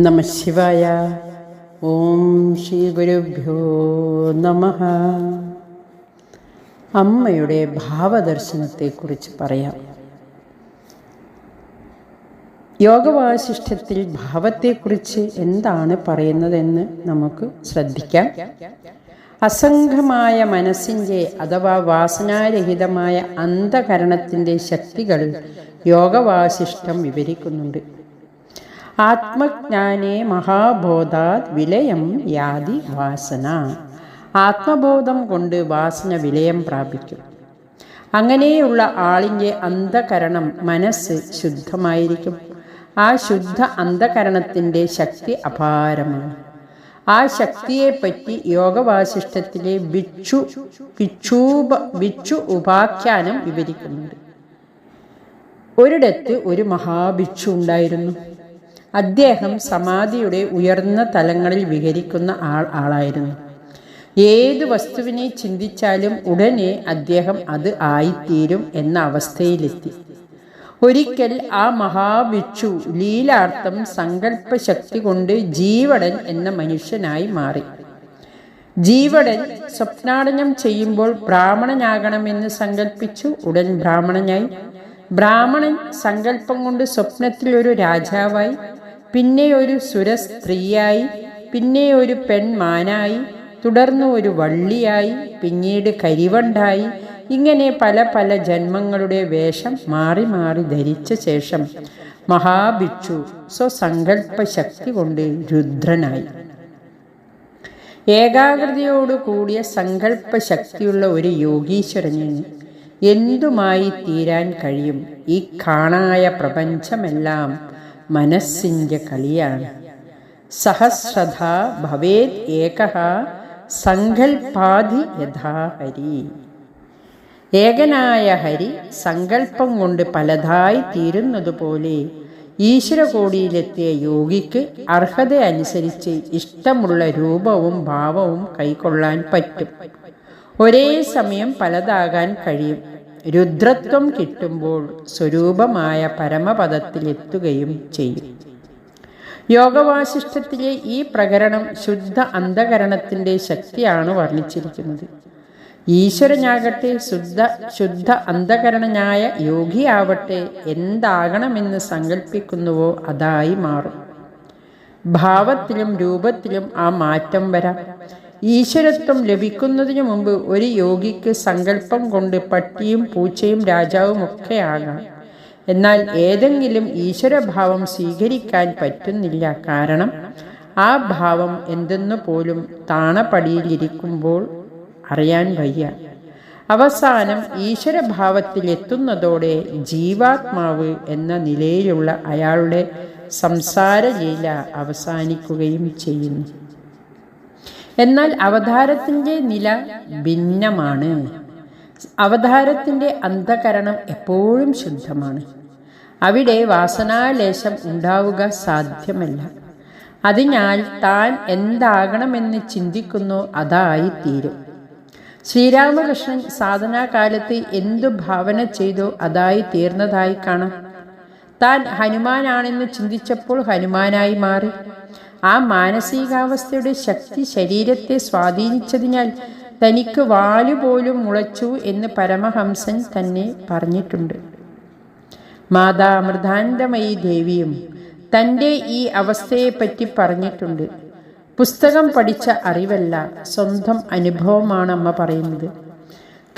നമ ശിവായ ഓം ശ്രീ ഗുരുഭ്യോ നമ അമ്മയുടെ ഭാവദർശനത്തെക്കുറിച്ച് പറയാം. യോഗവാശിഷ്ടത്തിൽ ഭാവത്തെക്കുറിച്ച് എന്താണ് പറയുന്നതെന്ന് നമുക്ക് ശ്രദ്ധിക്കാം. അസംഘമായ മനസ്സിന്റെ അഥവാ വാസനാരഹിതമായ അന്ധകരണത്തിന്റെ ശക്തികൾ യോഗവാശിഷ്ടം വിവരിക്കുന്നുണ്ട്. ആത്മജ്ഞാനേ മഹാബോധാത് വിലയം യാതി വാസന. ആത്മബോധം കൊണ്ട് വാസന വിലയം പ്രാപിക്കും. അങ്ങനെയുള്ള ആളിന്റെ അന്ധകരണം മനസ്സ് ശുദ്ധമായിരിക്കും. ആ ശുദ്ധ അന്ധകരണത്തിന്റെ ശക്തി അപാരമാണ്. ആ ശക്തിയെപ്പറ്റി യോഗവാസിഷ്ഠത്തിലെ ഭിക്ഷു ഭിക്ഷൂപ ഭിക്ഷു ഉപാഖ്യാനം വിവരിക്കുന്നുണ്ട്. ഒരിടത്ത് ഒരു മഹാഭിക്ഷു ഉണ്ടായിരുന്നു. അദ്ദേഹം സമാധിയുടെ ഉയർന്ന തലങ്ങളിൽ വിഹരിക്കുന്ന ആൾ ആളായിരുന്നു. ഏത് വസ്തുവിനെ ചിന്തിച്ചാലും ഉടനെ അദ്ദേഹം അത് ആയിത്തീരും എന്ന അവസ്ഥയിലെത്തി. ഒരിക്കൽ ആ മഹാഭിക്ഷു ലീലാർത്ഥം സങ്കല്പശക്തി കൊണ്ട് ജീവടൻ എന്ന മനുഷ്യനായി മാറി. ജീവടൻ സ്വപ്നാടനം ചെയ്യുമ്പോൾ ബ്രാഹ്മണനാകണമെന്ന് സങ്കല്പിച്ചു ഉടൻ ബ്രാഹ്മണനായി. ബ്രാഹ്മണൻ സങ്കല്പം കൊണ്ട് സ്വപ്നത്തിൽ ഒരു രാജാവായി. പിന്നെ ഒരു സുരസ്ത്രീയായി പിന്നെ ഒരു പെൺമാനായി തുടർന്ന് ഒരു വള്ളിയായി പിന്നീട് കരിവണ്ടായി ഇങ്ങനെ പല പല ജന്മങ്ങളുടെ വേഷം മാറി മാറി ധരിച്ച ശേഷം മഹാഭിക്ഷു സ്വസങ്കല്പ ശക്തി കൊണ്ട് രുദ്രനായി. ഏകാഗ്രതയോടു കൂടിയ സങ്കല്പ ശക്തിയുള്ള ഒരു യോഗീശ്വരന് എന്തുമായി തീരാൻ കഴിയും? ഈ കാണായ പ്രപഞ്ചമെല്ലാം മനസ്സിന്റെ കളിയാണ്. സഹസ്രഥ ഭവേത് ഏക സങ്കൽപ്പാതി യഥാഹരി ഏകനായ ഹരി സങ്കല്പം കൊണ്ട് പലതായി തീരുന്നതുപോലെ ഈശ്വരകോടിയിലെത്തിയ യോഗിക്ക് അർഹത അനുസരിച്ച് ഇഷ്ടമുള്ള രൂപവും ഭാവവും കൈക്കൊള്ളാൻ പറ്റും. ഒരേ സമയം പലതാകാൻ കഴിയും. രുദ്രത്വം കിട്ടുമ്പോൾ സ്വരൂപമായ പരമപദത്തിലെത്തുകയും ചെയ്യും. യോഗവാസിഷ്ഠത്തിലെ ഈ പ്രകരണം ശുദ്ധ അന്ധകരണത്തിന്റെ ശക്തിയാണ് വർണിച്ചിരിക്കുന്നത്. ഈശ്വരനാകട്ടെ ശുദ്ധ ശുദ്ധ അന്ധകരണനായ യോഗിയാവട്ടെ എന്താകണമെന്ന് സങ്കല്പിക്കുന്നുവോ അതായി മാറും. ഭാവത്തിലും രൂപത്തിലും ആ മാറ്റം വരാം. ഈശ്വരത്വം ലഭിക്കുന്നതിനു മുമ്പ് ഒരു യോഗിക്ക് സങ്കല്പം കൊണ്ട് പട്ടിയും പൂച്ചയും രാജാവും ഒക്കെയാണ് എന്നാൽ ഏതെങ്കിലും ഈശ്വരഭാവം സ്വീകരിക്കാൻ പറ്റുന്നില്ല. കാരണം ആ ഭാവം എന്തെന്നു പോലും താണപടിയിലിരിക്കുമ്പോൾ അറിയാൻ വയ്യ. അവസാനം ഈശ്വരഭാവത്തിലെത്തുന്നതോടെ ജീവാത്മാവ് എന്ന നിലയിലുള്ള അയാളുടെ സംസാരലീല അവസാനിക്കുകയും ചെയ്യുന്നു. എന്നാൽ അവതാരത്തിന്റെ നില ഭിന്നമാണ്. അവതാരത്തിന്റെ അന്ധകരണം എപ്പോഴും ശുദ്ധമാണ്. അവിടെ വാസനാലേശം ഉണ്ടാവുക സാധ്യമല്ല. അതിനാൽ താൻ എന്താകണമെന്ന് ചിന്തിക്കുന്നു അതായി തീരും ശ്രീരാമകൃഷ്ണൻ സാധനാകാലത്ത് എന്തു ഭാവന ചെയ്തു അതായി തീർന്നതായി കാണാം. താൻ ഹനുമാനാണെന്ന് ചിന്തിച്ചപ്പോൾ ഹനുമാനായി മാറി. ആ മാനസികാവസ്ഥയുടെ ശക്തി ശരീരത്തെ സ്വാധീനിച്ചതിനാൽ തനിക്ക് വാലുപോലും മുളച്ചു എന്ന് പരമഹംസൻ തന്നെ പറഞ്ഞിട്ടുണ്ട്. മാതാ അമൃതാനന്ദമയി ദേവിയും തന്റെ ഈ അവസ്ഥയെപ്പറ്റി പറഞ്ഞിട്ടുണ്ട്. പുസ്തകം പഠിച്ച അറിവല്ല സ്വന്തം അനുഭവമാണ് അമ്മ പറയുന്നത്.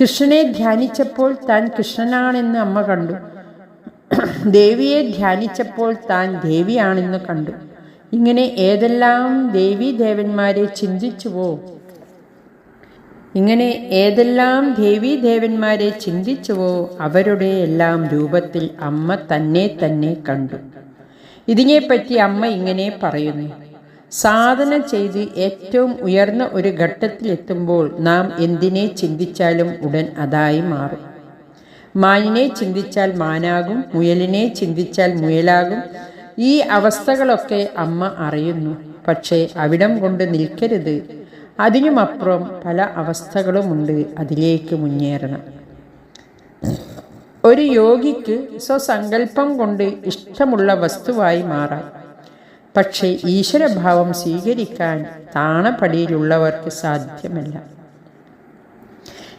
കൃഷ്ണനെ ധ്യാനിച്ചപ്പോൾ താൻ കൃഷ്ണനാണെന്ന് അമ്മ കണ്ടു. ദേവിയെ ധ്യാനിച്ചപ്പോൾ താൻ ദേവിയാണെന്ന് കണ്ടു. ഇങ്ങനെ ഏതെല്ലാം ദേവീദേവന്മാരെ ചിന്തിച്ചുവോ? ഇങ്ങനെ ഏതെല്ലാം ദേവീദേവന്മാരെ ചിന്തിച്ചുവോ? അവരുടെ എല്ലാം രൂപത്തിൽ അമ്മ തന്നെ തന്നെ കണ്ടു. ഇതിനെപ്പറ്റി അമ്മ ഇങ്ങനെ പറയുന്നു. സാധന ചെയ്ത് ഏറ്റവും ഉയർന്ന ഒരു ഘട്ടത്തിലെത്തുമ്പോൾ നാം എന്തിനെ ചിന്തിച്ചാലും ഉടൻ അതായി മാറും. മാനിനെ ചിന്തിച്ചാൽ മാനാകും മുയലിനെ ചിന്തിച്ചാൽ മുയലാകും ഈ അവസ്ഥകളൊക്കെ അമ്മ അറിയുന്നു. പക്ഷേ അവിടം കൊണ്ട് നിൽക്കരുത്. അതിനുമപ്പുറം പല അവസ്ഥകളുമുണ്ട് അതിലേക്ക് മുന്നേറണം. ഒരു യോഗിക്ക് സ്വസങ്കല്പം കൊണ്ട് ഇഷ്ടമുള്ള വസ്തുവായി മാറാം. പക്ഷേ ഈശ്വരഭാവം സ്വീകരിക്കാൻ താണപടിയിലുള്ളവർക്ക് സാധ്യമല്ല.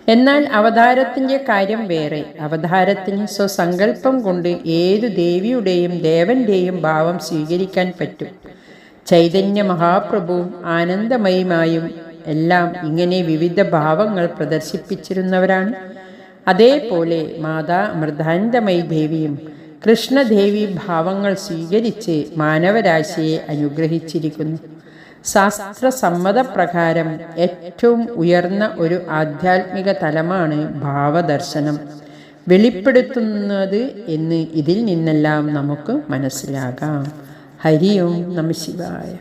എന്നാൽ അവതാരത്തിന്റെ കാര്യം വേറെ. അവതാരത്തിന് സ്വസങ്കല്പം കൊണ്ട് ഏതു ദേവിയുടെയും ദേവന്റെയും ഭാവം സ്വീകരിക്കാൻ പറ്റും. ചൈതന്യ മഹാപ്രഭുവും ആനന്ദമയമായും എല്ലാം ഇങ്ങനെ വിവിധ ഭാവങ്ങൾ പ്രദർശിപ്പിച്ചിരുന്നവരാണ്. അതേപോലെ മാതാ അമൃതാനന്ദമയി ദേവിയും കൃഷ്ണദേവി ഭാവങ്ങൾ സ്വീകരിച്ച് മാനവരാശിയെ അനുഗ്രഹിച്ചിരിക്കുന്നു. ശാസ്ത്രസമ്മതപ്രകാരം ഏറ്റവും ഉയർന്ന ഒരു ആധ്യാത്മിക തലമാണ് ഭാവദർശനം. വെളിപ്പെടുത്തുന്നത് എന്ന് ഇതിൽ നിന്നെല്ലാം നമുക്ക് മനസ്സിലാകാം. ഹരിയും നമ ശിവായ.